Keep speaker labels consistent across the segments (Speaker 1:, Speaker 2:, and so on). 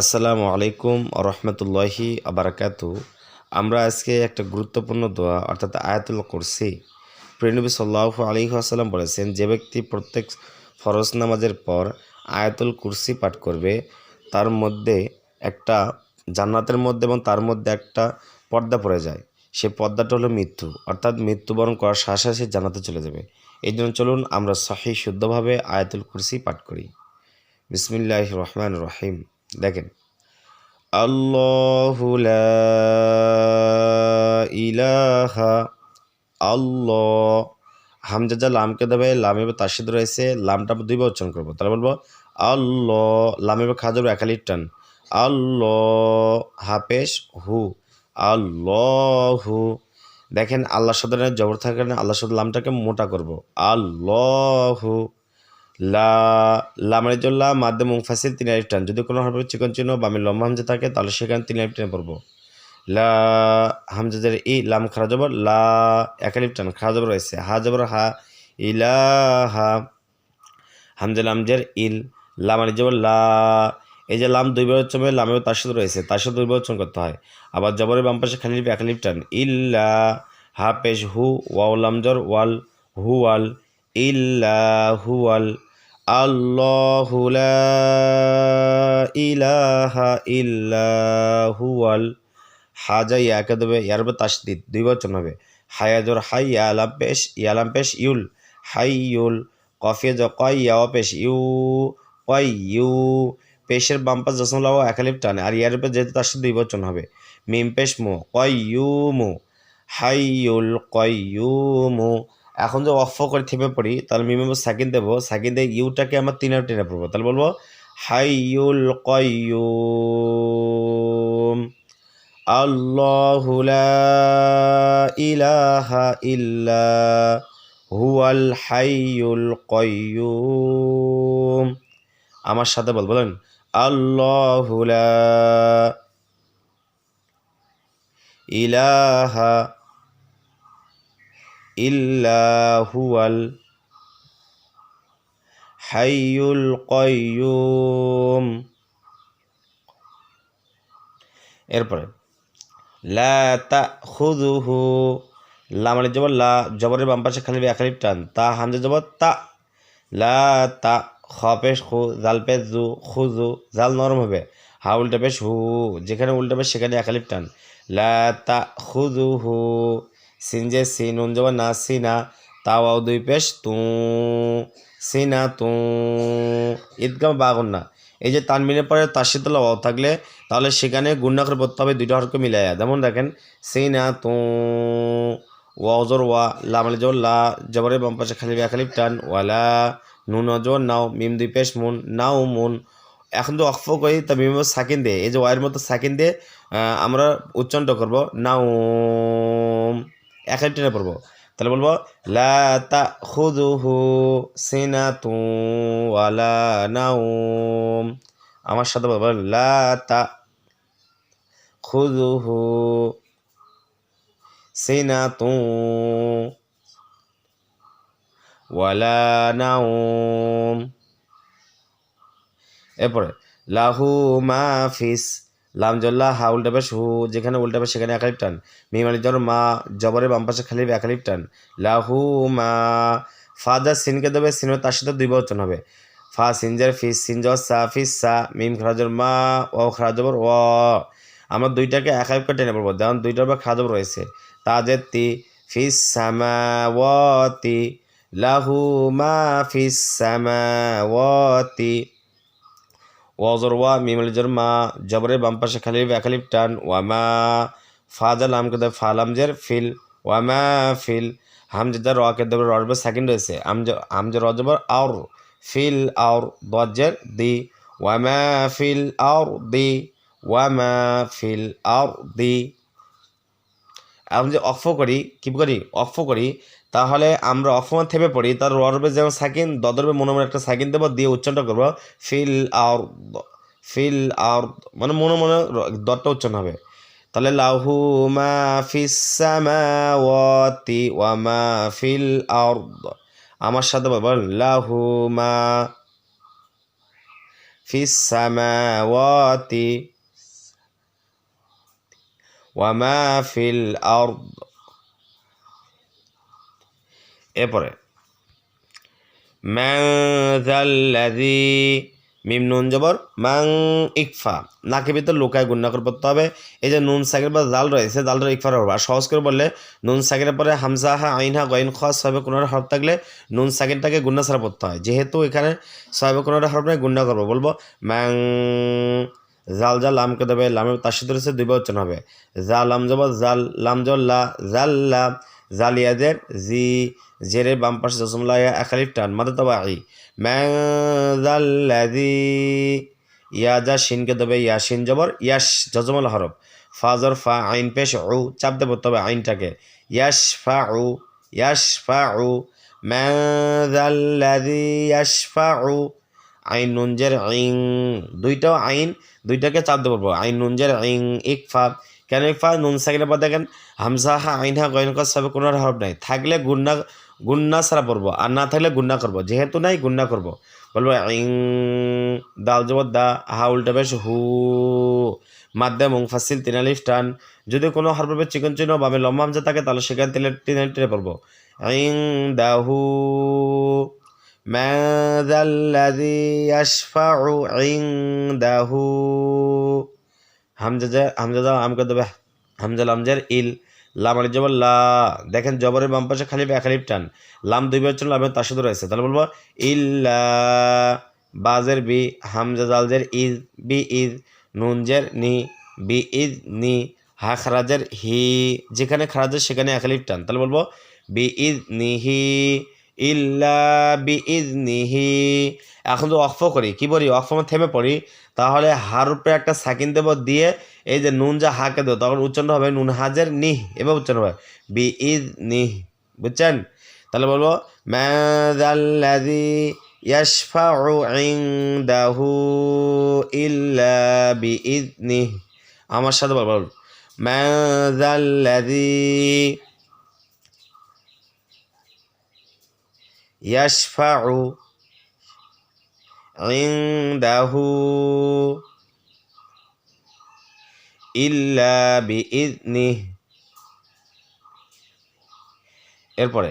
Speaker 1: আসসালামু আলাইকুম রহমতুল্লাহি আবরাকাতু আমরা আজকে একটা গুরুত্বপূর্ণ দোয়া, অর্থাৎ আয়াতুল কুরসি। প্রিয়নবী সাল্লাহ আলী আসাল্লাম বলেছেন, যে ব্যক্তি প্রত্যেক ফরজ নামাজের পর আয়াতুল কুরসি পাঠ করবে, তার মধ্যে একটা জান্নাতের মধ্যে এবং তার মধ্যে একটা পর্দা পড়ে যায়। সে পর্দাটা হলো মৃত্যু, অর্থাৎ মৃত্যুবরণ করার সাথে সে জান্নাতে চলে যাবে। এই জন্য চলুন আমরা সহি শুদ্ধভাবে আয়াতুল কুরসি পাঠ করি। বিসমিল্লাহ রহমান রহিম। দেখেন। আল্লাহু লা ইলাহা আল্লাহ। হামজা যা লামকে দেবে, লাম তার সাথে রয়েছে, লামটা আমরা দুইবার উচ্চারণ করব। তাহলে বলব, আল্লাহ, লাম খাওয়া যাবে একালির টান। আল্লাহ হাফেশ হু। আল্লাহু। দেখেন আল্লাহ শব্দের জবর থাকার না আল্লাহ শব্দ লামটাকে মোটা করব। আল্লাহু। লা লামারি জল্লা মাধ্যম মুংফাসিল তিন আলিফ টান। যদি কোনো হরফে চিকন চিহ্ন বা আমি লম্বা হামজা থাকে, তাহলে সেখানে তিন আলিফ টানে পড়ব। লা হামজাদের ই, লাম খারা জবর, লা এক আলিফ টান, খারা জবর রয়েছে। হা জবর, হা ইলা হা হামজা লামজের ইল লামারি জবর, লা, এই যে লাম উচ্চারণ হবে লামেও তার সাথে রয়েছে, তার সাথে দুইবার উচ্চারণ করতে হয়। আবার জবরের বাম পাশে খালি এক লিপ টান, ইল্লা, হা পেশ হু, ওয়াও লামজর ওয়াল, হু, ওয়াল, ইল্লা হুয়াল আল্লাহু লা ইলাহা ইল্লা হুয়াল হাজা ইয়াকে দেবে, ইয়ার উপর তাসদিদ দুই বচন হবে হায়াজর হাই, ইয়ালাম পেশ ইয়ালাম পেশ, ইউল হাই ইউল কফিয়ে জ কয় ইয়াও পেশ, ইউ, কয় ইউ, পেশের বাম পাশ জসম লাও একালিপ টানে, আর ইয়ার উপর যেহেতু তার সাথে দুই বচন হবে মিম পেশ মো, কয় ইউ মো হাই ইউল কয় ইউ মো এখন যে অফ করে থেমে পড়ি, তাহলে মিমে সাকিন দেবো, সাকিন দিয়ে, ইউটাকে আমার তিন আর টেনে পড়ব। তাহলে বলব হাইয়ুল কয়ুম, আল্লাহু লা ইলাহা ইল্লা হুয়াল হাইয়ুল কয়ুম। আমার সাথে বল, বলেন, আল্লাহু লা ইলাহা ইল্লা হুয়াল হাইয়ুল কয়ুম এরপরে, লা তা খুদুহু লামালি জবর, লা জবরের বাম পাশে খালি একালিপ টান, তা হামজা জবর, তা। লা তা খপেশ খু, জাল পেশ, জু খুজু জাল নরম হবে। হা উল্টা পেশ, হু, যেখানে উল্টা পেশ, সেখানে একালিপ টান। লা তা খুদুহু সিনজে সিন, উন জবর না সিনা তাওয়াও দুই পেশ তু, সিনা তু। ঈদগাম বাগুন না এই যে তানমিনের পরে তাসিদুল্লাহ ওয়াও থাকলে, তাহলে সেখানে গুন্না করে পড়তে হবে দুইটা হরকে মিলাইয়া। যেমন দেখেন, সিনা তু ওয়াজর ওয়া লামালি জবর লা, জবরের বাম পাশে খালি খালিফ টান ওয়ালা নুন অজর নাও, মিম দুই পেশ মুন, নাও মুন। এখন তো অক্ফ করি, তা মিম সাকিন দে। এই যে ওয়াইয়ের মতো সাকিন দিয়ে আমরা উচ্চারণটা করব নাও এক টেনে পড়ব। তাহলে বলব, লা তা খুদুহু সিনাতু ওয়ালা নাউম আমার সাথে বলব, লা তা খুদুহু সিনাতু ওয়ালা নাউম এরপরে, লাহু মাফিস লাম জল্লা হা উল্টা পেশ, হু, যেখানে উল্টা পেশ সেখানে একালিপ টান। মিমালি জ্বর মা জবরের বাম পাশে খালি একালিপ টান। লাহু, মা ফাদার সিনকে দেবে সিনের তার সাথে দুই বচন হবে। ফা সিনজার ফিস সিনজর সা ফিস সা, মিম খরাজর মা ও খরাজবর ও আমরা দুইটাকে একালিপ করে টেনে পড়ব, যেমন দুইটার পর খাজব রয়েছে। তাজের তি ফিস সামাওয়াতি লাহু, মা ফিস সামাওয়াতি ওয়াজর ওয়া মিমল জর মা জবরের বাম পাশে খালি একালিপ টান ওয়ামা ফাজা লাম কে দেবে ফালামজের ফিল ওয়ামা ফিল হামজাদার র কে দেবে রজবর সেকেন্ড রয়েছে আমজে রজবর আউর ফিল আউর দজ্জের দি ওয়ামা ফিল আউর দি ওয়ামা ফিল আউর দি এখন যে অফ করি কি করি অফ করি তাহলে আমরা অফমান থেমে পড়ি। তার ররবে যেমন সাকিন দদরবে মনে মনে একটা সাকিন দেবো, দিয়ে উচ্চারণটা করব, ফিল আর ফিল আর মানে মনে মনে দরটা উচ্চারণ হবে। তাহলে, লাহু মা ফিস সামাওয়াতি ওয়া মা ফিল আরদ আমার সাথে বলবেন লাহু মা ফিস সামাওয়াতি ওয়ামা ফিল আরদ এরপরে ম্যাং জাল্লাযী মিম নুন জবর মাং ইকফা। নাকে ভিতর লোকায় করে পড়তে হবে। এই যে নুন সাকের বা জাল রয়েছে জালটা ইকফার আর সহজ করে বললে, নুন সাকের পরে হামজা হা আইন হা গইন খস হবে কোনো হরফ থাকলে নুন সাকেরটাকে গুন্না ছাড়া পড়তে হয়। যেহেতু এখানে সাহেব কোনো হরফ নাই গুন্না করব। বলব ম্যাং জাল জাল লামকে দেবে লামের তার সাথে রয়েছে দুইবার উচ্চারণ হবে। জা লাম জবর, জাল লাম জল্লা জাল্লা জালিয়াদের জি, জেরের বাম পাশে জসমলা একালিফ টান, মাদা তবা আই ম্যাজাল্লাদি ইয়াজা শিনকে দেবে ইয়াসিন জবর, ইয়াস জজমল হরফ। ফাজর ফা আইন পেশ উ, চাপ দেবো তবে আইনটাকে। ইয়াস ফা উ, ইয়াস ফা উ ম্যাজাল্লাদি ইয়াস ফা উ, আইন নুনজের আইন দুইটাও আইন, দুইটাকে চাপ দেবো। আইন নুনজের আইন ইকফা কেন ইকফা নুন সাকিনের পর দেখেন হামজা হা আইন হা গয়ন কস সবে কোনো হরফ নাই থাকলে গুন্না গুন্না ছাড়া পড়বো আর না থাকলে গুন্না করবো যেহেতু নাই গুন্না করবো বলবো ইং দাল জবর দা হা উল্টা বেশ হু মাধ্যম মুংফাসিল তিনালিফ টান যদি কোনো হরফে চিকন চিহ্ন বা লম্বা হামজা থাকে তাহলে সেখানে তিলে তিনালি টেনে পড়বো ইং দাহু ماذا الذي يشفع عنده হামজা যা হামজা দাও আমকে দেবে। হামজা লামজের ইল। লাম আলি জবর লা। দেখেন জবরের বাম পাশে খালি একালিপ টান। লাম দুইবার জন্য লামের তার সাথে রয়েছে। তাহলে বলব ইল্লা বাজের বি হামজা জালজের ইজ বি ইজ নুনজের নি, বি ইজ নি, হা খারাজের হি। যেখানে খারাজের সেখানে একালিপ টান। তাহলে বলব, বি ইজ নিহি ইল্লা বি এখন তো অক্ফ করি, কি বলি অক্ফ থেমে পড়ি, তাহলে হার উপরে একটা সাকিন দেব দিয়ে এই যে নুন যা হাকে দেবো, তখন উচ্চারণ হবে নুন হাজের নিহ এবার উচ্চারণ হবে। বি ইজ নিহ বুঝছেন? তাহলে বলব ম্যাদাল্লাদি ইয়াশফাউ ইনদাহু ইল্লা বি আমার সাথে বল বল ম্যাদাল্লাদি يشفع عنده ইল্লা বিইজনি এরপরে,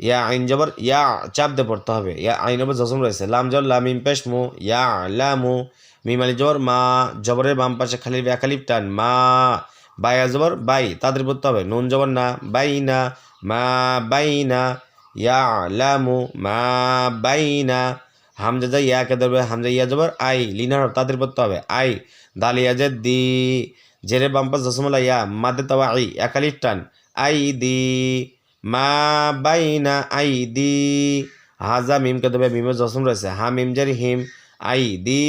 Speaker 1: ইয়া আইন জবর, ইয়া চাপ দিয়ে পড়তে হবে। ইয়া আইন জবর জসম রয়েছে। লাম জবর, লাম ইম পেশমু ইয়া লামু, মিম আলি জবর, মা, জবরের বাম পাশে খালি ব্যাখালিপ টান, মা বাই জবর, বাই, তাদের পড়তে হবে। নুন জবর না, বাই না, মা, বাই না ইয়া লামু মা বাই না হামজা যা ইয়াকে ধরবে হামজা ইয়া জবর, আই লিনার তাদের পড়তে হবে, আই দালিয়া যে দি জেরে বাম্পাস জসমলা ইয়া মাদে তাওয়া আই একালিফ টান আই দি মা বাইনা আই দি হাজা মিমকে দেবে মিমের জসম রয়েছে, হা মিম জারি হিম আই দি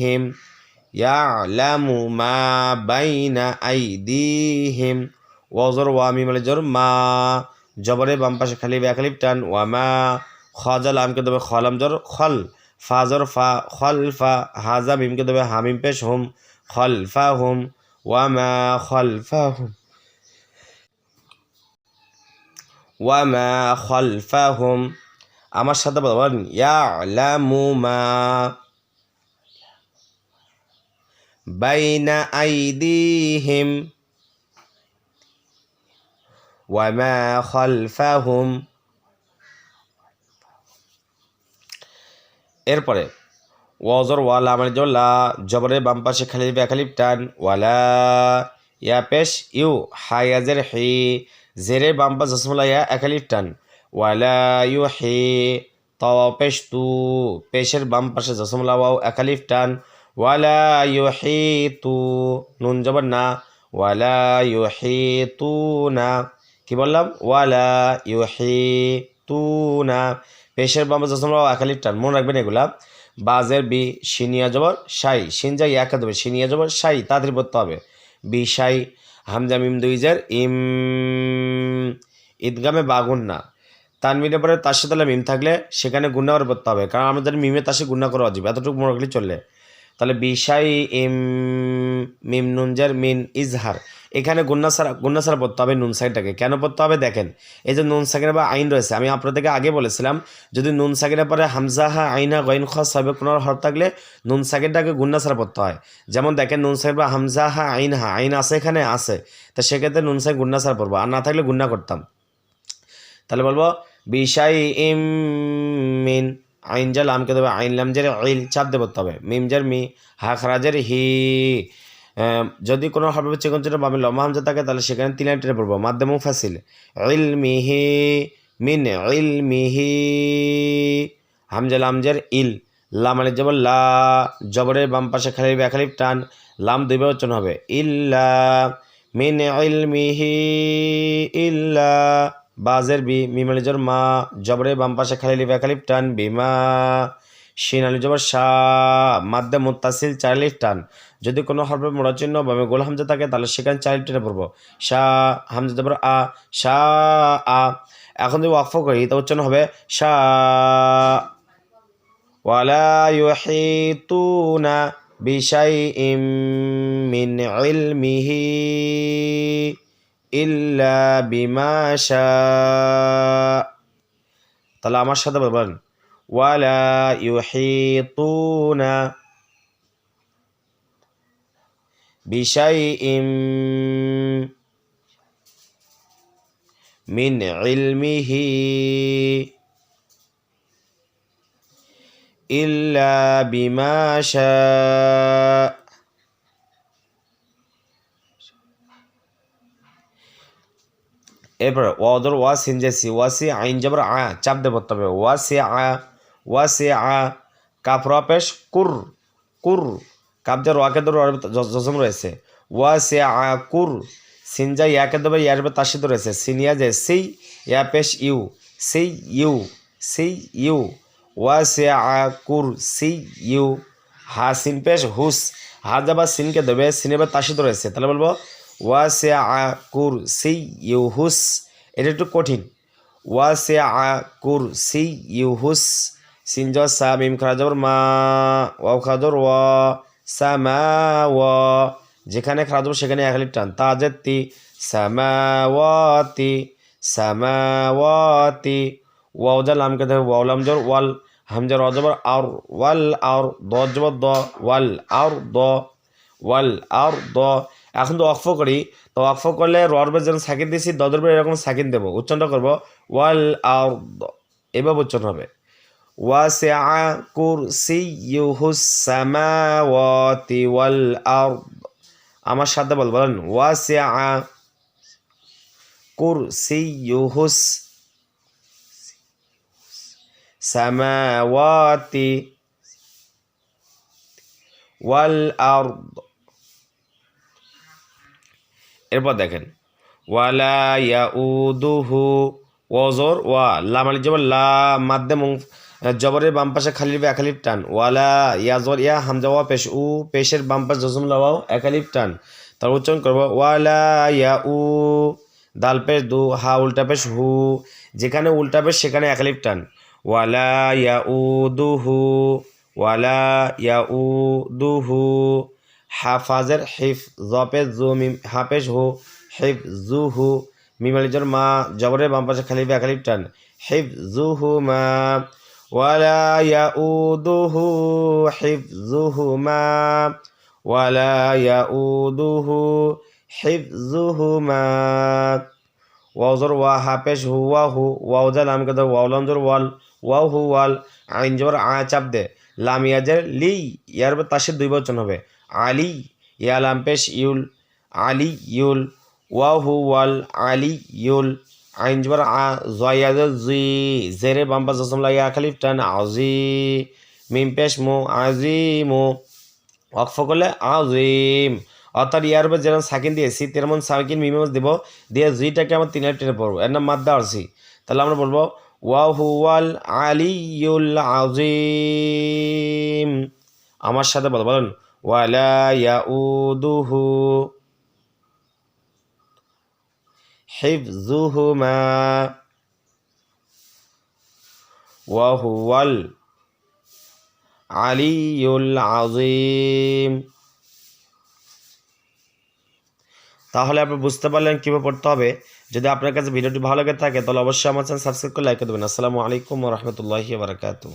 Speaker 1: হিম ইয়া লামু মা বাইনা আই দি হিম ওজর ওয়া মিম আলি জর, মা জবরে বাম পাশে খালি ব্যাখালিপ টান ওয়া মা খাজাল আমকে দেবে খলাম জর, খল ফাজর ফা, খল ফা হাজা মিমকে দেবে হামিম পেশ হুম, খল ফা হুম, ওয়ামা খল ফা হুম। ওয়ামা খল ফা হুম। আমার সাথে বলবেন ইয়ালামু মা বাইনা আইদিহিম। ওয়ামা খলফাহুম এরপরে, ওয়াজর ওয়ালা মানে জল্লা জবরের বাম পাশে খালি ব্যাখালিপ টান ওয়ালা ইয়া পেশ ইউ হায়াজের হি, জেরের বাম পাশ জসমলা ইয়া একালিপ টান ওয়ালা ইউ হি তাওয়া পেশ তু, পেশের বাম পাশে জসমলা ওয়াও একালিপ টান ওয়ালা ইউ হি তু, নুন জবর না ওয়ালা ইউ হি তু না। কি বললাম? ওয়ালা ইউ হি তু না পেশের বাম জসমলা একালিপ টান, মনে রাখবেন এগুলা। বাজের বি, সিনিয়া জবর, সাই। সিনজা ইয়াকা দেবে সিনিয়া জবর, সাই তাদের পড়তে হবে। বি, সাই, হামজা, মিম দুইজার ইম, ঈদগামে বাগুন না। তানমিনের পরে তার সাথে মিম থাকলে সেখানে গুণা করে পড়তে হবে, কারণ আমাদের মিমে তাসে গুণা করা অজীব এতটুকু মনে রাখলে চললে। তাহলে বিশাই ইম, মিম নুনজার মিন, ইজহার। এখানে গুন্না ছাড়া গুন্না পড়তে হবে নুন সাকিনটাকে কেন পড়তে হবে? দেখেন, এই যে নুন সাকিনের বা আইন রয়েছে। আমি আপনাদেরকে আগে বলেছিলাম, যদি নুন সাকিনের পরে হামজা হা আইনা গইন খ সবে কোনো হর থাকলে নুন সাকিনটাকে গুন্না ছাড়া পড়তে হয়। যেমন দেখেন, নুন সাকিন বা হামজা হা আইন হা, আইন আছে এখানে? আছে। তা সেক্ষেত্রে নুন সাকিন গুন্না ছাড়া পড়ব। আর না থাকলে গুন্না করতাম। তাহলে বলব বিশাই ইম মিন, আইন জাল আমকে দেবে, আইন লামজের ইল চাপ দিয়ে পড়তে হবে। মিমজার মি, হা খারাজের হি। যদি কোনো হবে চিকন বা আমি লম্বা হামজা থাকে, তাহলে সেখানে তিন লাইন পড়ব। মাধ্যম ফাসিল ইল মিহি মিন ইল মিহি হামজা লামজের ইল। লাম আলি জবর লা। জবরের বাম পাশে খালি ব্যাখালিপ টান। লাম দুই বচন হবে। ইল্লা মিন ইল মিহি ইল্লা বাজের বি। মিমালি জবর মা। জবরের বাম পাশে খালি ব্যাখালিপ টান। বিমা শিন আলু জবর শাহ। মাদ্দে মুতাসিল চার্লিশ টান। যদি কোনো হরফের মোড়াচিহ্ন বা গোল হামজা থাকে, তাহলে সেখানে চার্লিফ টেনে পড়ব। শাহ হামজা জবর আ। শাহ আ। এখন যদি ওয়াকফ করি তা উচ্চারণ হবে শাহ। না ইউহিতুনা বিশাইইম মিন ইলমিহি ইল্লা বিমা তাহলে আমার সাথে বলবেন ওয়ালা ইউহিতুনা বিশাইইম মিন ইলমিহি إلا بما شاء এরপর ওয়াদর ওয়া সিনজেসি ওয়াসি আইন জবর আ চাপ দিয়ে পড়তে হবে ওয়াসি আ ওয়াসি আ কাফরা পেশ কুর কুর কাবজার ওয়াকে ধরে জজম রয়েছে। ওয়াসি আ কুর সিনজা ইয়াকে দেবে ইয়ার উপর তাসিদ রয়েছে। সিনিয়া যে সেই, ইয়া পেশ ইউ, সেই ইউ সেই ইউ। ওয়াসিয়া কুরসি ইউ। হা সিন পেশ হুস, হা যাবা সিনকে দেবে, সিনের তাসিদ রয়েছে। তাহলে বলব ওয়াসিয়া কুরসি ইউ হুস। এটা একটু কঠিন। ওয়াসিয়া কুরসি ইউ হুস। সিন জ সা মিম খারাজর মা ওয়াও খারাজর ওয়া সামা ওয়া যেখানে খারাজর সেখানে এক লিপ টান তাজেতি সামাওয়াতি সামাওয়াতি ওয়াও যা লামকে দেবে ওয়াও লাম জর ওয়াল হামজার অজবর আর ওয়াল আর দ জবর দ ওয়াল আর দ ওয়াল আর দ এখন তো অক্ফ করি তো অক্ফ করলে ররবে যেন সাকিন দিয়েছি দদরবে এরকম সাকিন দেবো উচ্চারণটা করব ওয়াল আর এভাবে উচ্চারণ হবে ওয়াসিআ কুরসিয়ুহুস সামাওয়াতি ওয়াল আরদ আমার সাথে বল, বলেন ওয়াসিআ কুরসিয়ুহুস সামাওয়াতি ওয়াল আরদ এরপর দেখেন ওয়ালা ইয়াউদুহু ওজর ওয়া লাম আলিফ জবর লা মাদ্দে মুং জবরের বাম পাশে খালিফ একালিফ টান। ওয়ালা ইয়াজর ইয়া হামজা ওয়া পেশ উ, পেশের বাম পাশে জজম লাওয়াও একালিফ টান। তার উচ্চারণ করব, ওয়ালা ইয়া উ, দাল পেশ দু, হা উল্টা পেশ হু, যেখানে উল্টা পেশ সেখানে একালিফ টান। ওয়ালা ইয়া উ দুহু ওয়ালা ইয়া উ দু দুহু হাফাজের হিফ জপে জু, মিম হাফেজ হু, হিফ জু হু মিমালিজর মা, জবরের বাম পাশে খালিফ একালিফ টান। হিফ জু হু মা ওয়ালা ইয়া উ দুহু হিফ জু হু মা ওয়ালা ইয়া উ দুহু হিফ জু হু মা ওয়াজর ওয়া হাফেজ হু ওয়া হু ওয়াউজা লাম কে ওয়াউলাম জোর ওয়াল ওয়াও হু ওয়াল আইন জবর আ চাপ দে। লাম ইয়াজের লি, ইয়ার তাসের দুই বচন হবে। আলি, ইয়া লাম পেশ ইউল, আলি ইউল, ওয়াও হু ওয়াল, আলি ইউল। আইন জবর আ জি জেরে বাম্পা জসম লাগিয়া খালিফ টান আজি মিম পেশ মো আজিমো ওয়াকফ করলে আজিম অর্থাৎ ইয়ার উপর যেরকম সাকিন দিয়েছি তেমন সাকিন মিমেজ দেবো দিয়ে জিটাকে আমার তিনের টেনে পড়ব এর নাম মাদ্দা আরসি তাহলে আমরা বলব ওয়াহুয়াল আলিউল আজিম আমার সাথে বলো বলেন ওয়ালা ইয়াউদুহু হিফজুহুমা ওয়াহুয়াল আলিউল আজিম তাহলে আপনি বুঝতে পারলেন কীভাবে পড়তে হবে। যদি আপনার কাছে ভিডিওটি ভালো লেগে থাকে, তাহলে অবশ্যই আমার চ্যানেল সাবস্ক্রাইব করে লাইক দেবেন। আসসালামু আলাইকুম রহমতুল্লাহি বারকাতু